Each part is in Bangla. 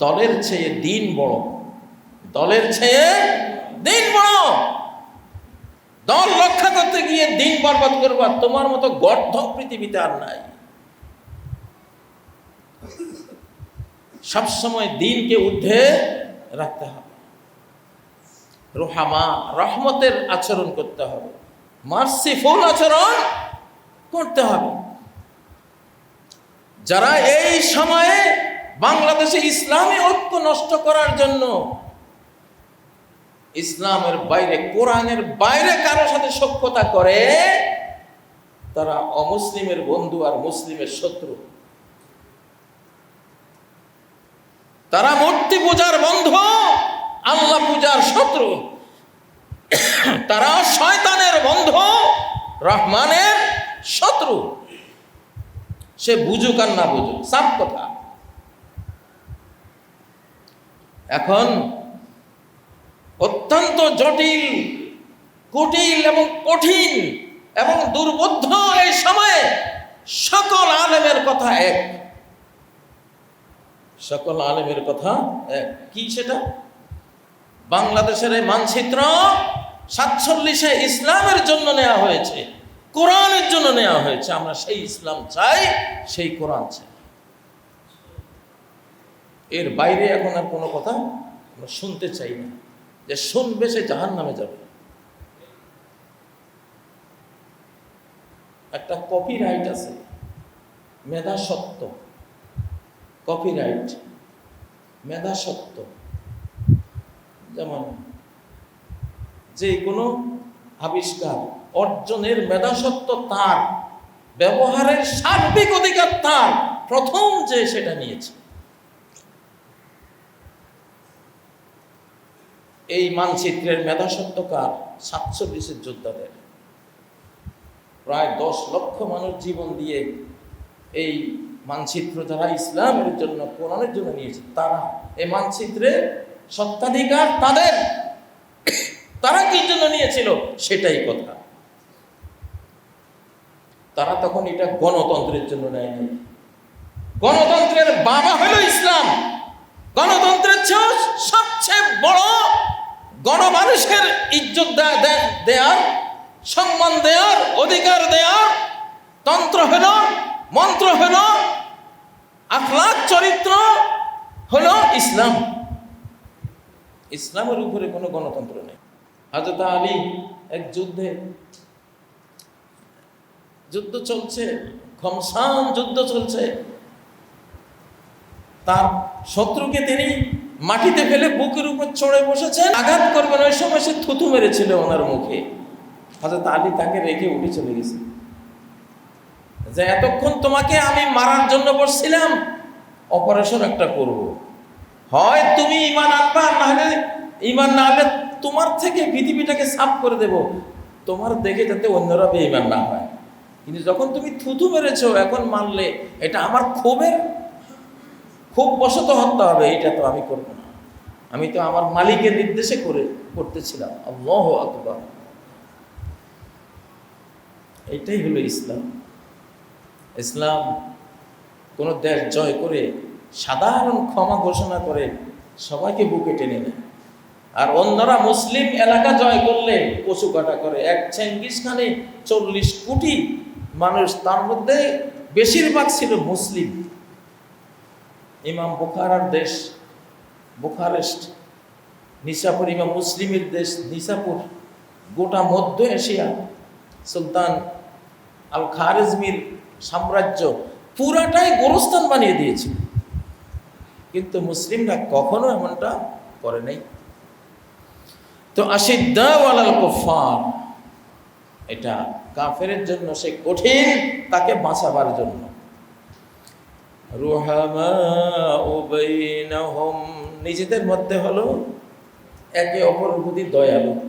দলের চেয়ে দিন বড়। দলের চেয়ে দিন বড়। দল রক্ষা করতে গিয়ে দিন বরবাদ করবা তোমার মতো গর্ধ পৃথিবীতে আর নাই। সবসময় দিনকে ঊর্ধ্বে রাখতে হবে। রোহামা রহমতের আচরণ করতে হবে। মার্সিফুল আচরণ করতে হবে। যারা এই সময়ে বাংলাদেশে ইসলামী ঐক্য নষ্ট করার জন্য ইসলামের বাইরে, কোরআনের বাইরে কারও সাথে সখ্যতা করে, তারা অমুসলিমের বন্ধু আর মুসলিমের শত্রু। তারা মূর্তি পূজার বন্ধু, আল্লাহ পূজার শত্রু। তারা শয়তানের বন্ধু, রহমানের শত্রু। সে বুঝুক আর না বুঝুক সাপ কথা। এখন অত্যন্ত জটিল, কুটিল এবং কঠিন এবং দুর্বোধ্য এই সময়ে সকল আলেমের কথা এক। সকল আলেমের কথা এক। কি সেটা? বাংলাদেশের এই মানচিত্র সাতচল্লিশে ইসলামের জন্য নেওয়া হয়েছে, কোরআনের জন্য নেওয়া হয়েছে। আমরা সেই ইসলাম চাই, সেই কোরআন চাই। এর বাইরে এখন আর কোনো কথা আমরা শুনতে চাই না। যে শুনবে সে জাহান নামে যাবে। একটা কপিরাইট আছে। মেধা সত্য। কপিরাইট মেধা সত্য। যেমন যে কোনো আবিষ্কার অর্জনের মেধাসত্ব তার, ব্যবহারের সার্বিক অধিকার তার, প্রথম যে সেটা নিয়েছে। এই মানচিত্রের মেধাসত্ব কার সাতচল্লিশের যোদ্ধাদের। প্রায় দশ লক্ষ মানুষ জীবন দিয়ে এই মানচিত্র যারা ইসলামের জন্য, কোরআনের জন্য নিয়েছে, তারা এই মানচিত্রে সত্ত্বাধিকার তাদের। তারা কি জন্য নিয়েছিল? সেটাই কথা। তারা তখন এটা গণতন্ত্রের জন্য নেয়নি। গণতন্ত্রের বাবা হলো ইসলাম। গণতন্ত্রের সবচেয়ে বড় গণমানুষের ইজ্জত দেয়ার, সম্মান দেয়ার, অধিকার দেয়ার, তন্ত্র হল, মন্ত্র হলো আখলাক চরিত্র হল ইসলাম। ইসলামের উপরে কোনো গণতন্ত্র নেই। হাজরত আলী এক যুদ্ধে, যুদ্ধ চলছে খমসান যুদ্ধ চলছে তার শত্রুকে তিনি মাটিতে ফেলে বুকের উপর চড়ে বসেছেন। আঘাত করবেন ওই সময় সে থুতু মেরেছিল ওনার মুখে। হাজরত আলী তাকে রেখে উঠে চলে গেছে। যে এতক্ষণ তোমাকে আমি মারার জন্য বসছিলাম, অপারেশন একটা করব। হয় তুমি ইমান আনবা আর না হলে ইমান না হলে তোমার থেকে পৃথিবীটাকে সাফ করে দেব। তোমার দেখে যাতে অন্যরা বেঈমান না হয়। কিন্তু যখন তুমি থুতু মেরেছো, এখন মানলে এটা আমার ক্ষোভের খুব বশত হত্যা হবে এটা তো আমি করব না। আমি তো আমার মালিকের নির্দেশে করে, করতেছিলাম। আল্লাহ আকবার। এইটাই হলো ইসলাম। ইসলাম কোনো দেশ জয় করে, সাধারণ ক্ষমা ঘোষণা করে, সবাইকে বুকে টেনে নেয়। আর অন্যরা মুসলিম এলাকা জয় করলে, কচু কাটা করে। এক চেঙ্গিস খানে চল্লিশ কোটি মানুষ, তার মধ্যে বেশিরভাগ ছিল মুসলিম। ইমাম বুখারার দেশ, বুখারেস্ট, নিসাপুর, ইমাম মুসলিমের দেশ, নিসাপুর, গোটা মধ্য এশিয়া, সুলতান আল খারেজমির সাম্রাজ্য পুরাটাই গোরস্থান বানিয়ে দিয়েছে কিন্তু মুসলিমরা কখনো এমনটা করে নাই। তো আশিদ্দাওয়ালাল কুফার এটা কাফেরের জন্য সে কঠিন, তাকে বাঁচাবার জন্য। নিজেদের মধ্যে হলো একে অপরের প্রতি দয়ালু।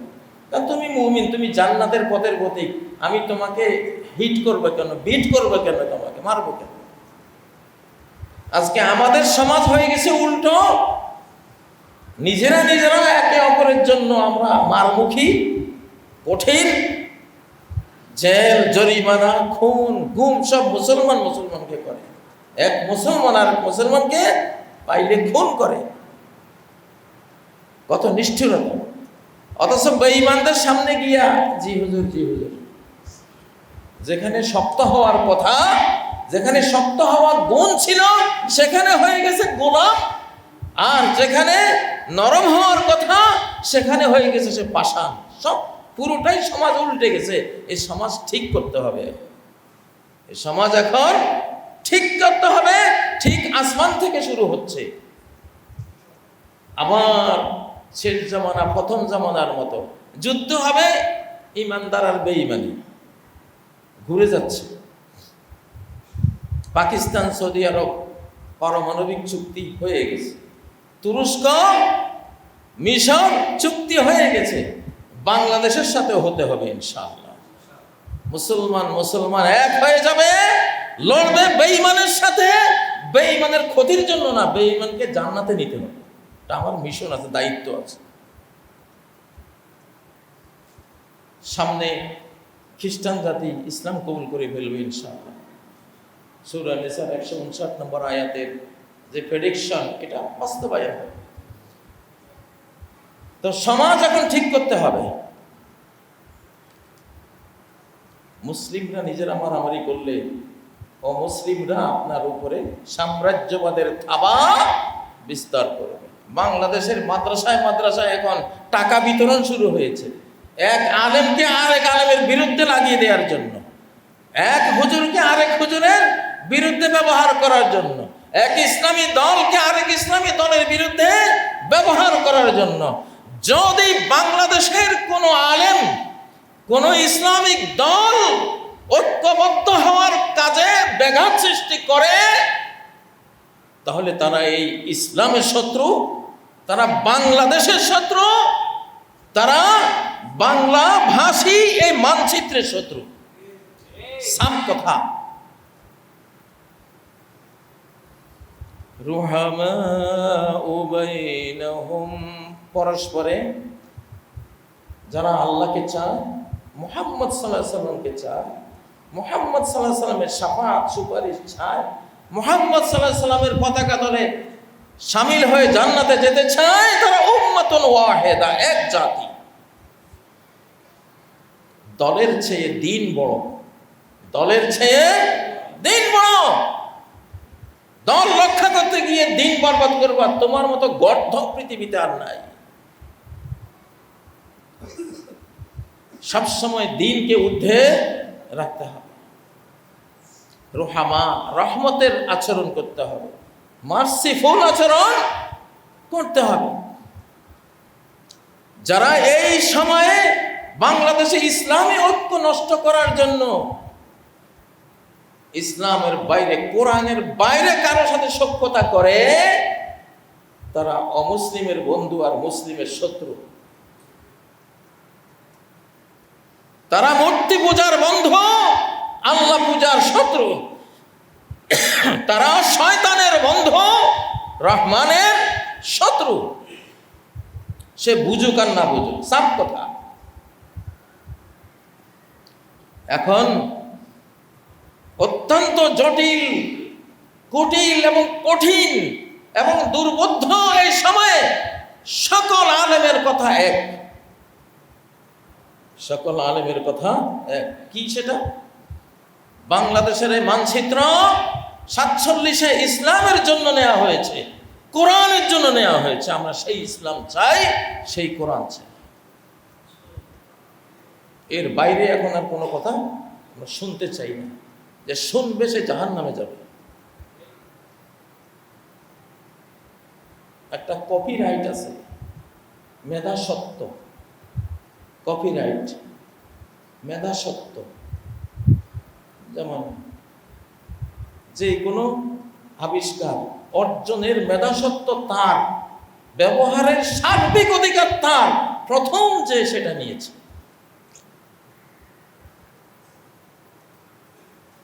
তা তুমি মুমিন, তুমি জান্নাতের পথের প্রতীক। আমি তোমাকে হিট করবে কেন? বিট করবে কেন তোমাকে? মারবো কেন? আজকে আমাদের সমাজ হয়ে গেছে উল্টো। নিজেরা নিজেরা একে অপরের জন্য আমরা মারমুখী, কঠিন, জেল, জরিমানা, খুন, গুম সব মুসলমান মুসলমানকে করে। এক মুসলমান আর মুসলমানকে পাইলে খুন করে। কত নিষ্ঠুরতা অথচ বেঈমানদের সামনে গিয়া, জি হুজুর জি হুজুর। যেখানে শক্ত হওয়ার কথা, যেখানে শক্ত হওয়ার গুণ ছিল, সেখানে হয়ে গেছে গোলাম। আর যেখানে নরম হওয়ার কথা, সেখানে হয়ে গেছে সে পাষাণ। সব পুরোটাই সমাজ উল্টে গেছে। এই সমাজ ঠিক করতে হবে। এই সমাজ এখন ঠিক করতে হবে, ঠিক আসমান থেকে শুরু হচ্ছে। আবার শেষ জামানা, প্রথম জামানার মতো। যুদ্ধ হবে, ইমানদার আর বেঈমানি। ঘুরে যাচ্ছে। পাকিস্তান, সৌদি আরব পারমাণবিক চুক্তি হয়ে গেছে। তুরস্ক মিশর চুক্তি হয়ে গেছে। বাংলাদেশের সাথে হতে হবে, ইনশাআল্লাহ। মুসলমান মুসলমান এক হয়ে যাবে লড়বে বেঈমানের সাথে, বেঈমানের ক্ষতির জন্য না, বেঈমানকে জান্নাতে নিতে হবে। এটা আমার মিশন আছে, দায়িত্ব আছে। সামনে খ্রিস্টান জাতি ইসলাম কবুল করে ফেলবে ইনশাআল্লাহ। সুরা নিসার একশো উনষাট নম্বর আয়াতের যে প্রেডিকশন এটা বাস্তবায়ন হবে। তো সমাজ এখন ঠিক করতে হবে। মুসলিমরা নিজেরা মারামারি করলে অমুসলিমরা আপনার উপরে সাম্রাজ্যবাদের থাবা বিস্তার করবে। বাংলাদেশের মাদ্রাসায় মাদ্রাসায় এখন টাকা বিতরণ শুরু হয়েছে। এক আলেমকে আরেক আলেমের বিরুদ্ধে লাগিয়ে দেওয়ার জন্য। এক হুজুরকে আরেক হুজুরের বিরুদ্ধে ব্যবহার করার জন্য। এক ইসলামী দলকে আরেক ইসলামী দলের বিরুদ্ধে ব্যবহার করার জন্য। যদি বাংলাদেশের কোনো আলেম, কোনো ইসলামিক দল ঐক্যবদ্ধ হওয়ার কাজে ব্যাঘাত সৃষ্টি করে, তাহলে তারা এই ইসলামের শত্রু, তারা বাংলাদেশের শত্রু, তারা বাংলা ভাষী এই মানচিত্রের শত্রু। সাম কথা। রুহামা পরস্পরে যারা আল্লাহকে চায়, মোহাম্মদ সাল্লাহ সাল্লামকে চায় মোহাম্মদ সাল্লাহ সাল্লামের সাফাত, সুপারিশ চায় মোহাম্মদ সাল্লাহ সাল্লামের পতাকা দলে সামিল হয়ে জান্নাতে যেতে চায় তারা উম্মাতুন ওয়াহেদা, এক জাতি। দলের চেয়ে দিন বড়। দলের চেয়ে দিন বড়। দল রক্ষা করতে গিয়ে দিন বরবাদ করবা, তোমার মতো গর্ধ পৃথিবীতে আর নাই। সবসময় দিনকে ঊর্ধ্বে রাখতে হবে। রোহামা রহমতের আচরণ করতে হবে। মার্সিফুল আচরণ করতে হবে। যারা এই সময়ে বাংলাদেশে ইসলামী ঐক্য নষ্ট করার জন্য ইসলামের বাইরে, কোরআনের বাইরে কারও সাথে সক্ষতা করে, তারা অমুসলিমের বন্ধু আর মুসলিমের শত্রু। তারা মূর্তি পূজার বন্ধু, আল্লাহ পূজার শত্রু। তারা শয়তানের বন্ধু, রহমানের শত্রু। সে বুঝুক আর না বুঝুক সাপ কথা। এখন অত্যন্ত জটিল, কুটিল এবং কঠিন এবং দুর্বোধ্য এই সময়ে সকল আলেমের কথা এক। সকল আলেমের কথা এক। কি সেটা? বাংলাদেশের এই মানচিত্র সাতচল্লিশে ইসলামের জন্য নেওয়া হয়েছে, কোরআনের জন্য নেওয়া হয়েছে, আমরা সেই ইসলাম চাই, সেই কোরআন চাই। এর বাইরে এখন আর কোনো কথা আমরা শুনতে চাই না। যে শুনবে সে জাহান নামে যাবে। একটা কপিরাইট আছে, মেধা সত্য। কপিরাইট মেধা সত্য। যেমন যে কোনো আবিষ্কার, অর্জনের মেধাসত্ব তার, ব্যবহারের সার্বিক অধিকার তার, প্রথম যে সেটা নিয়েছে।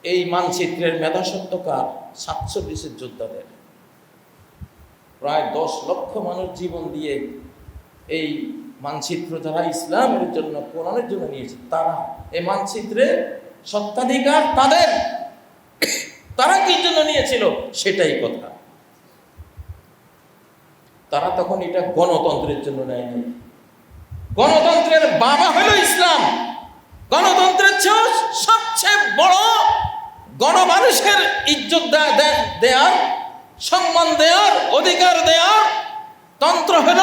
এই মানচিত্রের মেধাসত্ব কার? সাতচল্লিশের যোদ্ধাদের। প্রায় দশ লক্ষ মানুষ জীবন দিয়ে এই মানচিত্র যারা ইসলামের জন্য, কোরআনের জন্য নিয়েছে, তারা এই মানচিত্রে সত্ত্বাধিকার তাদের তারা কি জন্য নিয়েছিল? সেটাই কথা। তারা তখন এটা গণতন্ত্রের জন্য নেয়নি। গণতন্ত্রের বাবা হলো ইসলাম। গণতন্ত্রের সবচেয়ে বড় গণমানুষের ইজ্জত দেয়ার, সম্মান দেওয়ার অধিকার দেওয়ার তন্ত্র হল,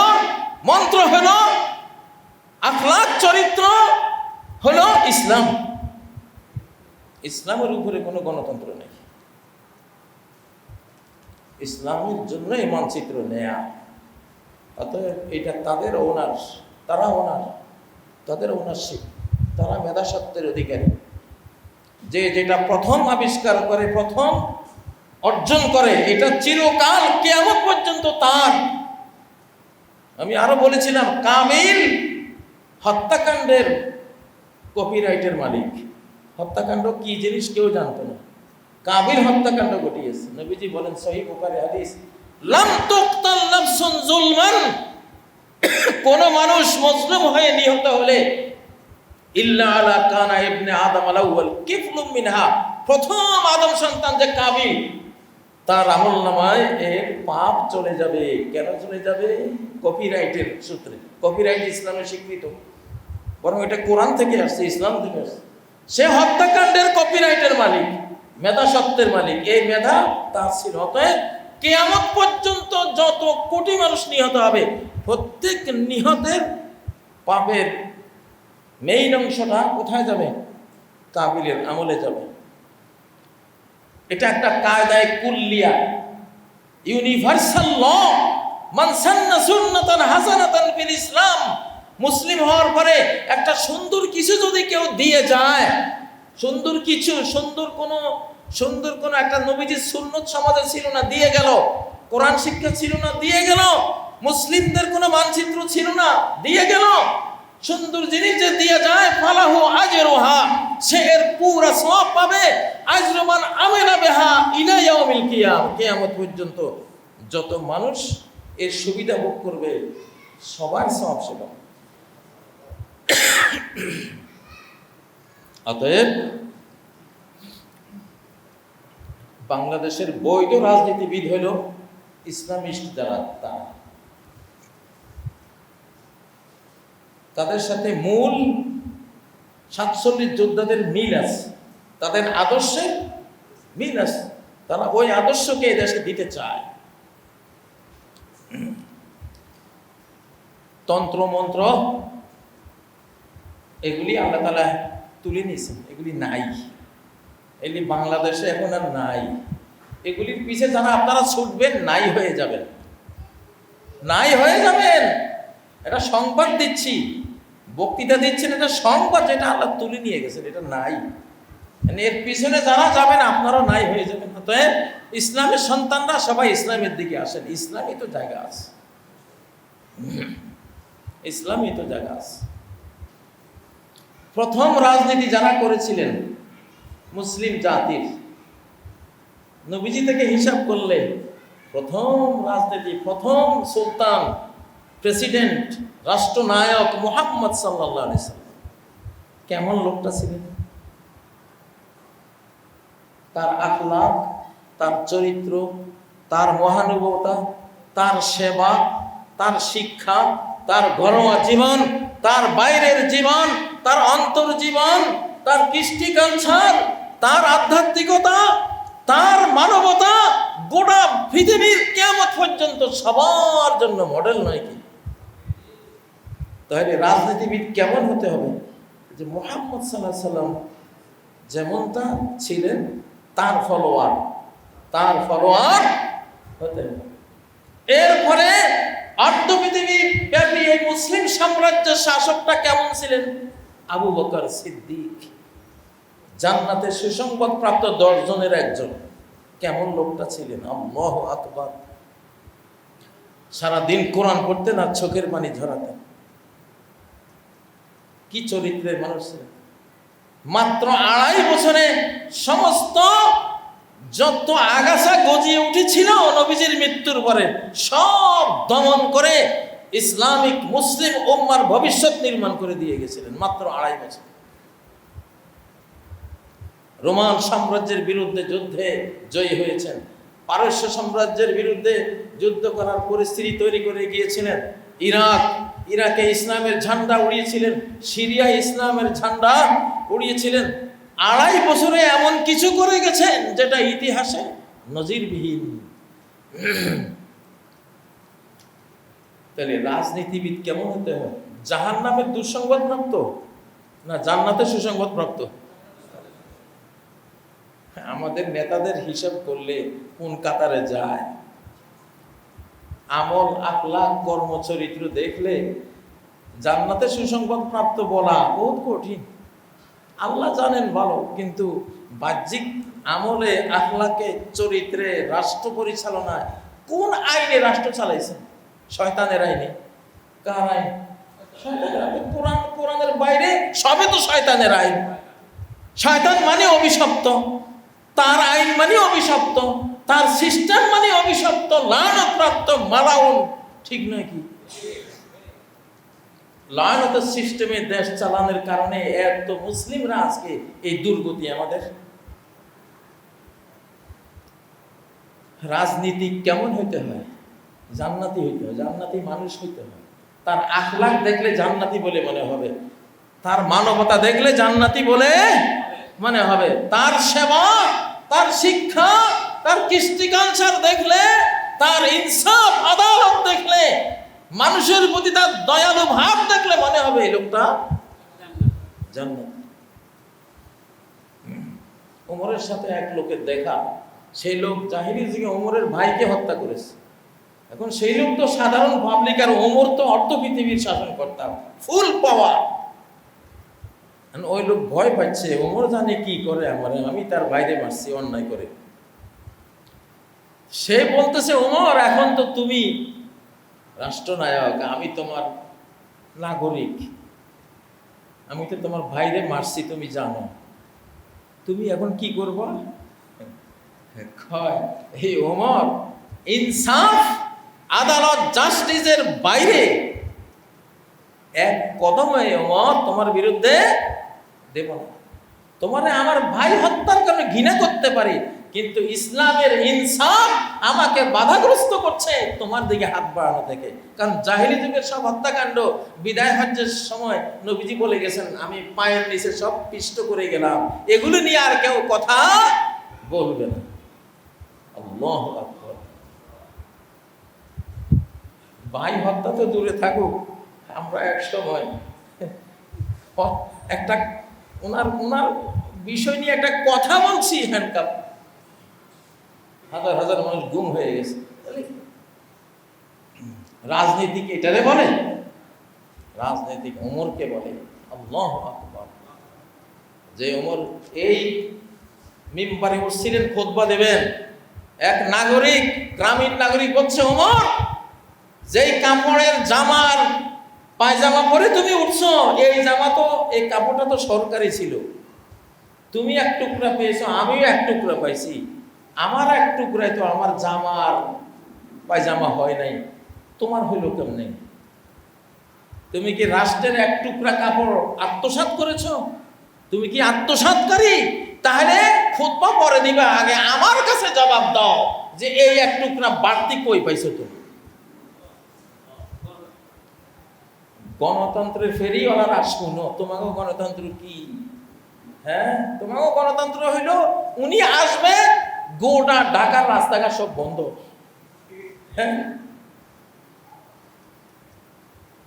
মন্ত্র হলো আখলাক চরিত্র হল ইসলাম। ইসলামের উপরে কোনো গণতন্ত্র নেই। ইসলামের জন্য এই মানচিত্র নেয়া। অতএব এটা তাদের ওনার, তারা ওনার, তাদের ওনারশিপ, তারা মেধাসত্বের অধিকারী। যে যেটা প্রথম আবিষ্কার করে, প্রথম অর্জন করে, এটা চিরকাল কেমন পর্যন্ত তার। আমি আরও বলেছিলাম, কামিল হত্যাকাণ্ডের কপিরাইটের মালিক। হত্যাকাণ্ড কি জিনিস কেউ জানতো না। কাবিল হত্যাকাণ্ড ঘটিয়েছে। নবীজি বলেন, সহি বুখারী হাদিস, লাম তুকতাল নাফসুন জুলমান। কোন মানুষ মজলুম হয়ে নিহত হলে, ইল্লা আলা কানা ইবনে আদম আলাউল কিফলুম মিনহা। প্রথম আদম সন্তান যে কাবিল, তার আমল নামায় এর পাপ চলে যাবে। কেন চলে যাবে? কপিরাইটের সূত্রে। কপিরাইট ইসলামে স্বীকৃত। বরং এটা কোরআন থেকে আসছে, ইসলাম থেকে আসছে। সে হত্যাকাণ্ডের কপিরাইটের মালিক। মেধা সত্ত্বের মালিক। এই মেধা তার ছিল। অতএব কেয়ামত পর্যন্ত যত কোটি মানুষ নিহত হবে, প্রত্যেক নিহতের পাপের মেইন অংশটা কোথায় যাবে? কাবিলের আমলে যাবে। এটা একটা কায়দায় কুল্লিয়া। ইউনিভার্সাল ল মানসান্না সুন্নাতান হাসানাতান ফিল ইসলাম মুসলিম হওয়ার পরে একটা সুন্দর কিছু যদি কেউ দিয়ে যায় সুন্দর কিছু, সুন্দর কোনো সুন্দর কোনো একটা নবীজির সুন্নত সমাজে ছিল না, দিয়ে গেল। কোরআন শিক্ষা ছিল না, দিয়ে গেল। মুসলিমদের কোনো মানচিত্র ছিল না, দিয়ে গেল। সুন্দর জিনিস যে দিয়ে যায়, ফালাহু আজরুহা, সে এর পুরা সওয়াব পাবে। আজরুমান আমেনা বেহা ইলা ইয়াউমিল কিয়াম, কিয়ামত পর্যন্ত যত মানুষ এর সুবিধা ভোগ করবে, সবার সওয়াব সে পাবে। অতএব বাংলাদেশের বৈধ রাজনীতিবিদ হইল ইসলামিস্ট যারা তারা। তাদের সাথে মূল সাতচল্লিশ যোদ্ধাদের মিল আছে। তাদের আদর্শে মিল আছে। তারা ওই আদর্শকে দেশে দিতে চায়। তন্ত্র মন্ত্র এগুলি আল্লাহ তালা তুলে নিয়েছেন, এগুলি নাই। এগুলি বাংলাদেশে এখন আর নাই। এগুলির পিছে যারা আপনারা ছুটবেন, নাই হয়ে যাবেন। নাই হয়ে যাবেন! এটা সংবাদ দিচ্ছি, বক্তৃতা দিচ্ছেন, এটা সংবাদ যেটা আল্লাহ তুলে নিয়ে গেছেন, এটা নাই। মানে এর পিছনে যারা যাবেন, আপনারাও নাই হয়ে যাবেন। অতএব ইসলামের সন্তানরা সবাই ইসলামের দিকে আসেন। ইসলামই তো জায়গা আছে। ইসলামই তো জায়গা আছে। প্রথম রাজনীতি যারা করেছিলেন মুসলিম জাতির, নবীজি থেকে হিসাব করলে প্রথম রাজনীতি, প্রথম সুলতান, প্রেসিডেন্ট, রাষ্ট্রনায়ক মোহাম্মদ সাল্লাম। কেমন লোকটা ছিলেন? তার আখলাক, তার চরিত্র, তার মহানুভবতা, তার সেবা, তার শিক্ষা তার ঘরোয়া জীবন, তার বাইরের জীবন, তার অন্তর জীবন, তার কৃষ্টি কালচার, তার আধ্যাত্মিকতা, তার মানবতা গোটা পৃথিবীর কেমত পর্যন্ত সবার জন্য মডেল নয় কি? তাহলে রাজনীতিবিদ কেমন হতে হবে? যে মোহাম্মদ সাল্লাহ সাল্লাম যেমনটা ছিলেন, তার ফলোয়ার তার ফলোয়ার হতে হবে এরপরে অর্ধ পৃথিবী মুসলিম সাম্রাজ্যের শাসকটা কেমন ছিলেন? আবু বকর সিদ্দিক। জান্নাতের সুসংবাদ প্রাপ্ত দশ জনের একজন। কেমন লোকটা ছিলেন? আল্লাহ আকবার। সারাদিন কোরআন পড়তেন আর চোখের পানি ঝরাতেন। কি চরিত্রের মানুষ ছিলেন? মাত্র আড়াই বছরে সমস্ত যত আগাছা গজিয়ে উঠেছিল নবীজির মৃত্যুর পরে সব দমন করে ইসলামিক মুসলিম উম্মার ভবিষ্যৎ নির্মাণ করে দিয়ে গেছিলেন, মাত্র আড়াই বছর। রোমান সাম্রাজ্যের বিরুদ্ধে যুদ্ধে জয়ী হয়েছেন। পারস্য সাম্রাজ্যের বিরুদ্ধে যুদ্ধ করার পরিস্থিতি তৈরি করে গিয়েছিলেন। ইরাক, ইরাকে ইসলামের ঝান্ডা উড়িয়েছিলেন, সিরিয়া ইসলামের ঝান্ডা উড়িয়েছিলেন। আড়াই বছরে এমন কিছু করে গেছেন যেটা ইতিহাসে নজিরবিহীন। তাহলে রাজনীতিবিদ কেমন হতে হয়? জাহান নামের দুঃসংবাদ প্রাপ্ত না, জান্নাতের সুসংবাদ প্রাপ্ত আমাদের নেতাদের হিসাব করলে কোন কাতারে যায়? আমল আখলাক কর্মচরিত্র দেখলে জান্নাতে সুসংবাদ প্রাপ্ত বলা বহুত কঠিন। আল্লাহ জানেন ভালো, কিন্তু বাহ্যিক আমলে আখলাকে চরিত্রে, রাষ্ট্র পরিচালনায় কোন আইনে রাষ্ট্র চালাইছে শয়তানের আইনে কার আইন। কোরআন, কোরআনের বাইরে সবে তো শয়তানের আইন। শয়তান মানে অভিশপ্ত, তার আইন মানে অভিশপ্ত, তার সিস্টেম মানে অভিশপ্ত লানপ্রাপ্ত মালাউন। ঠিক নয় কি? লায়নতের সিস্টেমে দেশ চালানোর কারণে এত মুসলিমরা আজকে এই দুর্গতি আমাদের। রাজনীতি কেমন হইতে হয়? জান্নাতি হইতে হয়, জান্নাতি মানুষ হইতে হয়। তার আখলাখ দেখলে জান্নাতি বলে মনে হবে। তার মানবতা দেখলে জান্নাতি বলে মনে হবে। তার সেবা, তার শিক্ষা, তার কৃষ্টি দেখলে, তার ইনসাফ, আদালত দেখলে, মানুষের প্রতি তার দয়ালু ভাব দেখলে মনে হবে এই লোকটা জান্নাত। ওমরের সাথে এক লোকের দেখা। সেই লোক জাহিরি যুগে ওমরের ভাইকে হত্যা করেছে। এখন সেই লোক তো সাধারণ পাবলিক আর ওমর তো অর্থ পৃথিবীর শাসন করতাম ফুল পাওয়ার ওই লোক ভয় পাচ্ছে, ওমর জানে কি করে আমার? আমি তার বাইরে মারছি, অন্যায় করে। সে বলতেছে, ওমর, এখন তো তুমি রাষ্ট্রনায়ক, আমি তোমার নাগরিক। আমি তো তোমার ভাইরে মারছি, তুমি জানো। তুমি এখন কি করবা? এই ওমর, ইনসাফ আদালত জাস্টিসের বাইরে এক কদমে তোমার বিরুদ্ধে দেব না। তোমার আমার ভাই হত্যার কারণে ঘৃণা করতে পারি, কিন্তু ইসলামের ইনসাফ আমাকে বাধাগ্রস্ত করছে তোমার দিকে হাত বাড়ানো থেকে কারণ জাহিলি যুগের সব হত্যাকাণ্ড, বিদায় হজ্জের সময় নবীজি বলে গেছেন, আমি পায়ের নিচে সব পিষ্ট করে গেলাম। এগুলো নিয়ে আর কেউ কথা বলবে না। আল্লাহু আকবার ভাই হত্যা তো দূরে থাকুক, আমরা এক সময় একটা ওনার ওনার বিষয় নিয়ে একটা কথা বলছি হ্যান্ডকাপ হাজার হাজার মানুষ গুম হয়ে গেছে। রাজনীতিক এটারে বলে? রাজনৈতিক ওমরকে বলে। যে ওমর এই মিম্বারে উঠছিলেন, খোদবা দেবেন। এক নাগরিক, গ্রামীণ নাগরিক বলছে ওমর। যেই কাপড়ের জামার পায়জামা পরে তুমি উঠছো, এই জামা তো, এই কাপড়টা তো সরকারি ছিল। তুমি এক টুকরা পেয়েছ, আমিও এক টুকরা পাইছি। আমার এক টুকরায় তো আমার জামার পায়জামা হয় নাই। তোমার হইল কেমনে? তুমি কি রাষ্ট্রের এক টুকরা কাপড় আত্মসাৎ করেছ? তুমি কি আত্মসাৎকারী? তাহলে খুতবা পরে দিবা, আগে আমার কাছে জবাব দাও যে এই এক টুকরা বাড়তি কই পাইছো তুমি? গণতন্ত্রের ফেরি ওনারা শুনো তোমাকে গণতন্ত্র কি? হ্যাঁ? তোমাকে গণতন্ত্র হইল, উনি আসবে, গোটা ঢাকার রাস্তাঘাট সব বন্ধ। হ্যাঁ?